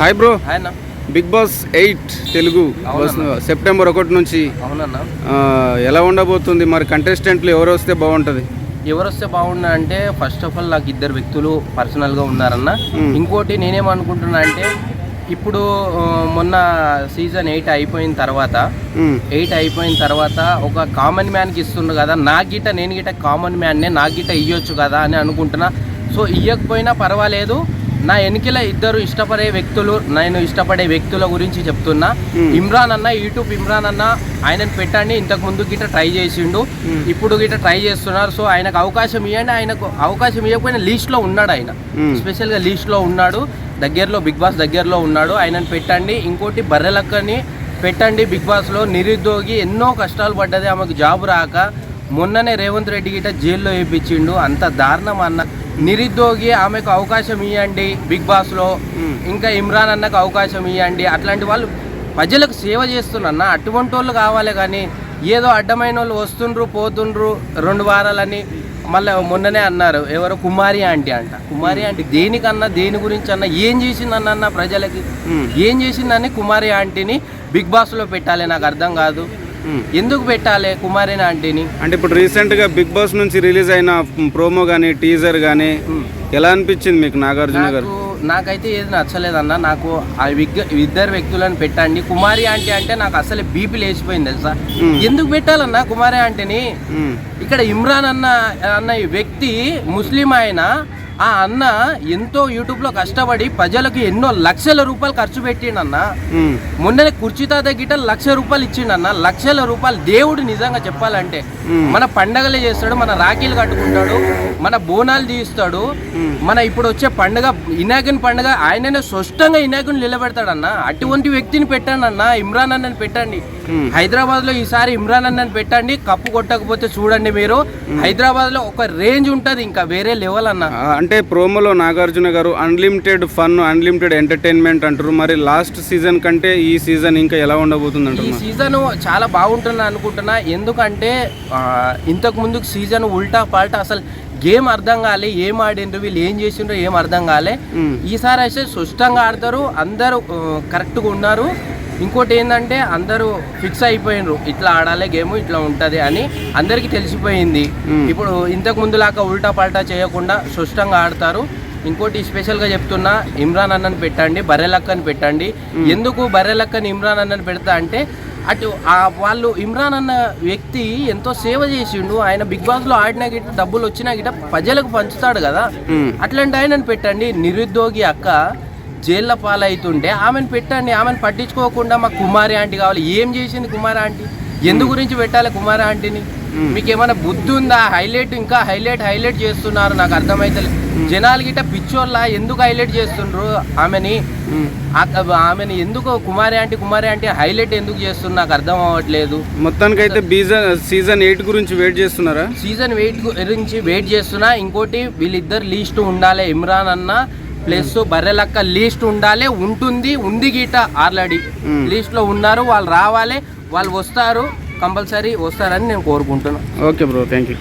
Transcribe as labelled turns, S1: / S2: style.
S1: Hi bro
S2: ఆయన
S1: Big Boss eight Telugu. September ఒకటి నుంచి.
S2: అవునన్నా.
S1: ఎలా ఉండబోతుంది? మరి కంటెస్టెంట్లు ఎవరు వస్తే బాగుంటుంది?
S2: ఎవరు వస్తే బాగున్నా అంటే ఫస్ట్ ఆఫ్ ఆల్ నాకు ఇద్దరు వ్యక్తులు పర్సనల్గా ఉన్నారన్న. ఇంకోటి నేనేమనుకుంటున్నా అంటే ఇప్పుడు మొన్న సీజన్ ఎయిట్ అయిపోయిన తర్వాత ఎయిట్ అయిపోయిన తర్వాత ఒక కామన్ మ్యాన్కి ఇస్తుండ్రు కదా. నా గిట నేను గిట కామన్ మ్యాన్నే నా గిట ఇవ్వచ్చు కదా అని అనుకుంటున్నా. సో ఇవ్వకపోయినా పర్వాలేదు. నా వెనుకల ఇద్దరు ఇష్టపడే వ్యక్తులు నేను ఇష్టపడే వ్యక్తుల గురించి చెప్తున్నా. ఇమ్రాన్ అన్న యూట్యూబ్ ఇమ్రాన్ అన్న ఆయనను పెట్టండి ఇంతకు ముందు గిట ట్రై చేసిండు. ఇప్పుడు గిట ట్రై చేస్తున్నారు. సో ఆయనకు అవకాశం ఇవ్వండి ఆయనకు అవకాశం ఇవ్వకపోయినా లీస్ట్లో ఉన్నాడు ఆయన.
S1: Hmm.
S2: స్పెషల్గా లీస్ట్లో ఉన్నాడు. దగ్గరలో బిగ్ బాస్ దగ్గరలో ఉన్నాడు. ఆయనను పెట్టండి ఇంకోటి బర్రెలక్కని పెట్టండి బిగ్ బాస్లో. నిరుద్యోగి ఎన్నో కష్టాలు పడ్డది ఆమెకు జాబ్ రాక మొన్ననే రేవంత్ రెడ్డి గిట జైల్లో వేయించిండు అంత దారుణం అన్న నిరుద్యోగి ఆమెకు అవకాశం ఇవ్వండి బిగ్ బాస్లో. ఇంకా ఇమ్రాన్ అన్నకు అవకాశం ఇవ్వండి అట్లాంటి వాళ్ళు ప్రజలకు సేవ చేస్తున్నా అటువంటి వాళ్ళు కావాలి కానీ ఏదో అడ్డమైన వాళ్ళు వస్తుండ్రు పోతుండ్రు రెండు వారాలని మళ్ళీ మొన్ననే అన్నారు. ఎవరు కుమారి ఆంటీ అంట. కుమారి ఆంటీ దేనికన్నా దేని గురించి అన్న ఏం చేసిందన్న అన్న ప్రజలకి ఏం చేసిందని కుమారి ఆంటీని బిగ్ బాస్లో పెట్టాలి నాకు అర్థం కాదు. ఎందుకు పెట్టాలి కుమారి ఆంటీని?
S1: అంటే ఇప్పుడు రీసెంట్గా బిగ్ బాస్ నుంచి రిలీజ్ అయిన ప్రోమో కానీ టీజర్ కానీ. ఎలా అనిపించింది మీకు నాగార్జున గారు?
S2: నాకు నాకైతే ఏది నచ్చలేదన్న నాకు ఆ ఇద్దరు వ్యక్తులను పెట్టండి. కుమారి ఆంటీ అంటే నాకు అసలు బీపీ లేచిపోయింది తెలుసా. ఎందుకు పెట్టాలన్నా కుమారి ఆంటీని? ఇక్కడ ఇమ్రాన్ అన్న అన్న ఈ వ్యక్తి ముస్లిం ఆయన ఆ అన్న ఎంతో యూట్యూబ్లో కష్టపడి ప్రజలకు ఎన్నో లక్షల రూపాయలు ఖర్చు పెట్టిండన్న. మొన్ననే కుర్చీ తాత గిట్ట లక్ష రూపాయలు ఇచ్చిండన్న. లక్షల రూపాయలు దేవుడు నిజంగా చెప్పాలంటే. మన పండగలే చేస్తాడు మన రాఖీలు కట్టుకుంటాడు మన బోనాలు తీస్తాడు.
S1: మ్మ్.
S2: మన ఇప్పుడు వచ్చే పండుగ ఇనాయకుని పండుగ ఆయననే స్పష్టంగా ఇనాయకుని నిలబెడతాడన్న. అటువంటి వ్యక్తిని పెట్టండి అన్న ఇమ్రాన్ అన్నని పెట్టండి. హైదరాబాద్లో ఈసారి ఇమ్రాన్ అన్నని పెట్టండి. కప్పు కొట్టకపోతే చూడండి మీరు. హైదరాబాద్లో ఒక రేంజ్ ఉంటది ఇంకా వేరే లెవెల్ అన్న.
S1: అంటే ప్రోమోలో నాగార్జున గారు అన్లిమిటెడ్ ఫన్ అన్లిమిటెడ్ ఎంటర్టైన్మెంట్ అంటారు. మరి లాస్ట్ సీజన్ కంటే ఈ సీజన్ ఇంకా ఎలా ఉండబోతుంది
S2: ఈ
S1: అంటారు
S2: సీజన్ చాలా బాగుంటుంది అనుకుంటున్నా. ఎందుకంటే ఇంతకు ముందు సీజన్ ఉల్టా పాల్టా అసలు గేమ్ అర్థం కాలే ఏం ఆడిండ్రు వీళ్ళు ఏం చేసిండ్రు ఏం అర్థం కాలే. ఈసారి అయితే స్పష్టంగా ఆడతారు. అందరూ కరెక్ట్గా ఉన్నారు. ఇంకోటి ఏంటంటే అందరూ ఫిక్స్ అయిపోయినరు ఇట్లా ఆడాలి గేమ్ ఇట్లా ఉంటుంది అని అందరికీ తెలిసిపోయింది. ఇప్పుడు ఇంతకు ముందులాగా ఉల్టా పల్టా చేయకుండా స్పష్టంగా ఆడతారు. ఇంకోటి స్పెషల్గా చెప్తున్నా ఇమ్రాన్ అన్నని పెట్టండి బర్రెలక్కని పెట్టండి. ఎందుకు బర్రెలక్కని ఇమ్రాన్ అన్నని పెడతా అంటే అటు ఆ వాళ్ళు ఇమ్రాన్ అన్న వ్యక్తి ఎంతో సేవ చేసిండు. ఆయన బిగ్ బాస్లో ఆడినా గిట్ట డబ్బులు వచ్చినా గిట్ట ప్రజలకు పంచుతాడు కదా. అట్లాంటి ఆయనను పెట్టండి. నిరుద్యోగి అక్క జైళ్ళ పాలవుతుంటే ఆమెను పెట్టండి ఆమెను పట్టించుకోకుండా మా కుమారి ఆంటీ కావాలి. ఏం చేసింది కుమారి ఆంటీ? ఎందు గురించి పెట్టాలి కుమారి ఆంటీని? మీకు ఏమైనా బుద్ధి ఉందా హైలైట్ ఇంకా హైలైట్ హైలైట్ చేస్తున్నారు. నాకు అర్థమైతే జనాలు గిట్ట పిచ్చోళ్ళ? ఎందుకు హైలైట్ చేస్తుండ్రు ఆమెని? ఆమెని ఎందుకు Kumari aunty Kumari aunty highlight ఎందుకు చేస్తున్నారు? నాకు అర్థం అవ్వట్లేదు.
S1: మొత్తానికైతే బీజన్ సీజన్ ఎయిట్ గురించి వెయిట్ చేస్తున్నారా?
S2: సీజన్ వెయిట్ గురించి వెయిట్ చేస్తున్నా. ఇంకోటి వీళ్ళిద్దరు లీస్ట్ ఉండాలి. ఇమ్రాన్ అన్న ప్లస్ బర్రెలక్క లీస్ట్ ఉండాలి ఉంటుంది ఉంది గీట ఆల్రెడీ.
S1: మ్మ్.
S2: లీస్ట్లో ఉన్నారు వాళ్ళు రావాలి వాళ్ళు వస్తారు కంపల్సరీ వస్తారని నేను కోరుకుంటున్నాను
S1: ఓకే బ్రో థ్యాంక్ యూ.